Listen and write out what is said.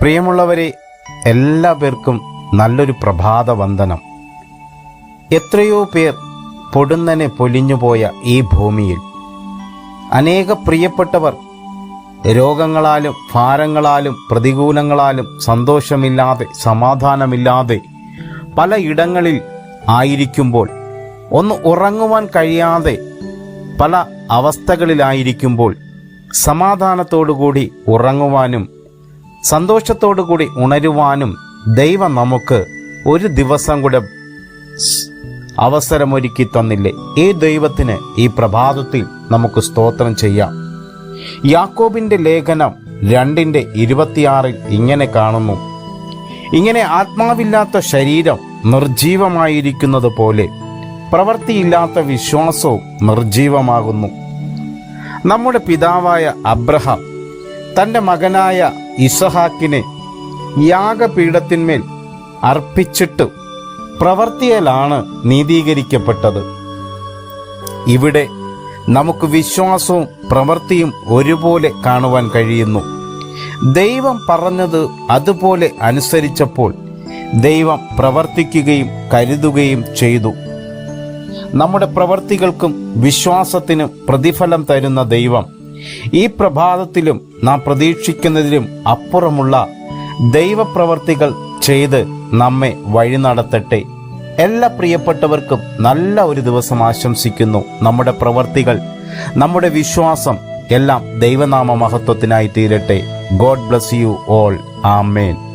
പ്രിയമുള്ളവരെ എല്ലാ പേർക്കും നല്ലൊരു പ്രഭാത വന്ദനം എത്രയോ പേർ പൊടുന്നനെ പൊലിഞ്ഞുപോയ ഈ ഭൂമിയിൽ. അനേക പ്രിയപ്പെട്ടവർ രോഗങ്ങളാലും ഭാരങ്ങളാലും പ്രതികൂലങ്ങളാലും സന്തോഷമില്ലാതെ സമാധാനമില്ലാതെ പല ഇടങ്ങളിൽ ആയിരിക്കുമ്പോൾ ഒന്ന് ഉറങ്ങുവാൻ കഴിയാതെ പല അവസ്ഥകളിലായിരിക്കുമ്പോൾ സമാധാനത്തോടുകൂടി ഉറങ്ങുവാനും സന്തോഷത്തോടുകൂടി ഉണരുവാനും ദൈവം നമുക്ക് ഒരു ദിവസം കൂടെ അവസരമൊരുക്കി തന്നില്ലേ? ഈ ദൈവത്തിന് ഈ പ്രഭാതത്തിൽ നമുക്ക് സ്തോത്രം ചെയ്യാം. യാക്കോബിന്റെ ലേഖനം രണ്ടിന്റെ ഇരുപത്തിയാറിൽ ഇങ്ങനെ കാണുന്നു. ഇങ്ങനെ ആത്മാവില്ലാത്ത ശരീരം നിർജീവമായിരിക്കുന്നത് പോലെ പ്രവൃത്തിയില്ലാത്ത വിശ്വാസവും നിർജീവമാകുന്നു. നമ്മുടെ പിതാവായ അബ്രഹാം തന്റെ മകനായ ഇസഹാക്കിനെ യാഗപീഠത്തിന്മേൽ അർപ്പിച്ചിട്ട് പ്രവർത്തിയാലാണ് നീതീകരിക്കപ്പെട്ടത്. ഇവിടെ നമുക്ക് വിശ്വാസവും പ്രവൃത്തിയും ഒരുപോലെ കാണുവാൻ കഴിയുന്നു. ദൈവം പറഞ്ഞത് അതുപോലെ അനുസരിച്ചപ്പോൾ ദൈവം പ്രവർത്തിക്കുകയും കരുതുകയും ചെയ്തു. നമ്മുടെ പ്രവർത്തികൾക്കും വിശ്വാസത്തിനും പ്രതിഫലം തരുന്ന ദൈവം ഈ പ്രഭാതത്തിലും നാം പ്രതീക്ഷിക്കുന്നതിലും അപ്പുറമുള്ള ദൈവപ്രവർത്തികൾ ചെയ്ത് നമ്മെ വഴി നടത്തട്ടെ. എല്ലാ പ്രിയപ്പെട്ടവർക്കും നല്ല ഒരു ദിവസം ആശംസിക്കുന്നു. നമ്മുടെ പ്രവർത്തികൾ നമ്മുടെ വിശ്വാസം എല്ലാം ദൈവനാമ മഹത്വത്തിനായി തീരട്ടെ. God bless you all. Amen.